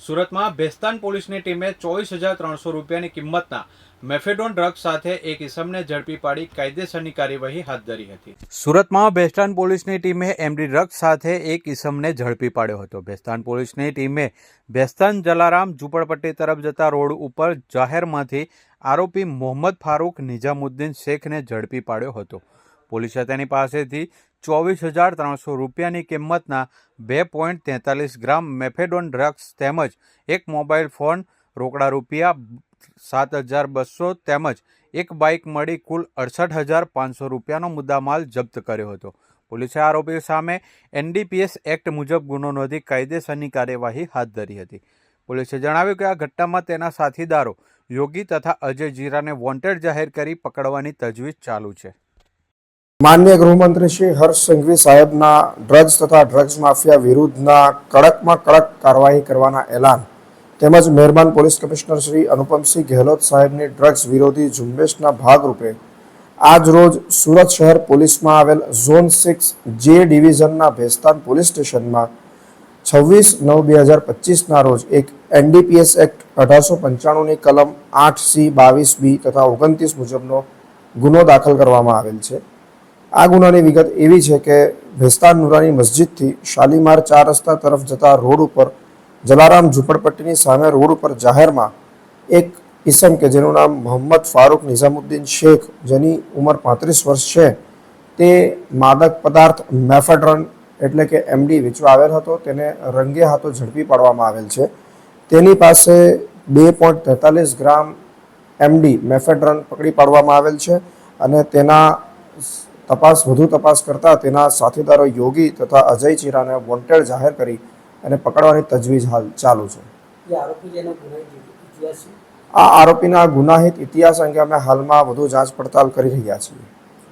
સુરતમાં ભેસ્તાન પોલીસની ટીમે ચોવીસ હજાર ત્રણસો રૂપિયાની કિંમતના મેફેડોન ડ્રગ્સ સાથે એક ઇસમને ઝડપી પાડી કાયદેસરની કાર્યવાહી હાથ ધરી હતી. સુરતમાં ભેસ્તાન પોલીસની ટીમે એમડી ડ્રગ્સ સાથે એક ઇસમને ઝડપી પાડ્યો હતો. ભેસ્તાન પોલીસની ટીમે ભેસ્તાન જલારામ ઝુંપડપટ્ટી તરફ જતા રોડ ઉપર જાહેરમાંથી આરોપી મોહમ્મદ ફારૂક નિઝામુદ્દીન શેખને ઝડપી પાડ્યો હતો. પોલીસે તેની પાસેથી ચોવીસ હજાર ત્રણસો રૂપિયાની કિંમતના બે પોઈન્ટ તેતાલીસ ગ્રામ મેફેડોન ડ્રગ્સ તેમજ એક મોબાઈલ ફોન રોકડા રૂપિયા સાત હજાર બસો તેમજ એક બાઇક મળી કુલ અડસઠ હજાર પાંચસો રૂપિયાનો મુદ્દામાલ જપ્ત કર્યો હતો. પોલીસે આરોપી સામે એનડીપીએસ એક્ટ મુજબ ગુનો નોંધી કાયદેસરની કાર્યવાહી હાથ ધરી હતી. પોલીસે જણાવ્યું કે આ ઘટનામાં તેના સાથીદારો યોગી તથા અજય જીરાને વોન્ટેડ જાહેર કરી પકડવાની તજવીજ ચાલુ છે. માન્ય ગૃહમંત્રી શ્રી હર્ષ સંઘવી સાહેબના ડ્રગ્સ તથા ડ્રગ્સ માફિયા વિરુદ્ધના કડકમાં કડક કાર્યવાહી કરવાના એલાન તેમજ મહેરબાન પોલીસ કમિશનર શ્રી અનુપમસિંહ ગેહલોત સાહેબની ડ્રગ્સ વિરોધી ઝુંબેશના ભાગરૂપે આજ રોજ સુરત શહેર પોલીસમાં આવેલ ઝોન સિક્સ જે ડિવિઝનના ભેસ્તાન પોલીસ સ્ટેશનમાં છવ્વીસ નવ બે હજાર પચીસના રોજ એક એનડીપીએસ એક્ટ અઢારસો પંચાણુંની કલમ આઠ સી બાવીસ બી તથા ઓગણત્રીસ મુજબનો ગુનો દાખલ કરવામાં આવેલ છે. આ ગુનાની વિગત એવી છે કે ભેસ્તાન નુરાની મસ્જિદથી શાલીમાર ચાર રસ્તા તરફ જતા રોડ ઉપર જલારામ ઝૂંપડપટ્ટીની સામે રોડ ઉપર જાહેરમાં એક ઇસમ કે જેનું નામ મોહમ્મદ ફારૂક નિઝામુદ્દીન શેખ, જેની ઉંમર પાંત્રીસ વર્ષ છે, તે માદક પદાર્થ મેફેડ્રન એટલે કે એમડી વેચવા આવેલ હતો. તેને રંગે હાથો ઝડપી પાડવામાં આવેલ છે. તેની પાસે બે પોઈન્ટ તેતાલીસ ગ્રામ એમડી મેફેડ્રન પકડી પાડવામાં આવેલ છે અને તેના તપાસ વધુ તપાસ કરતા તેના સાથીદારો યોગી તથા અજય ચીરાને વોન્ટેડ જાહેર કરી અને પકડવાની તજવીજ હાલ ચાલુ છે. આ આરોપીના ગુનાહિત ઇતિહાસ અંગે અમે હાલમાં વધુ જાંચ પડતાલ કરી રહ્યા છીએ.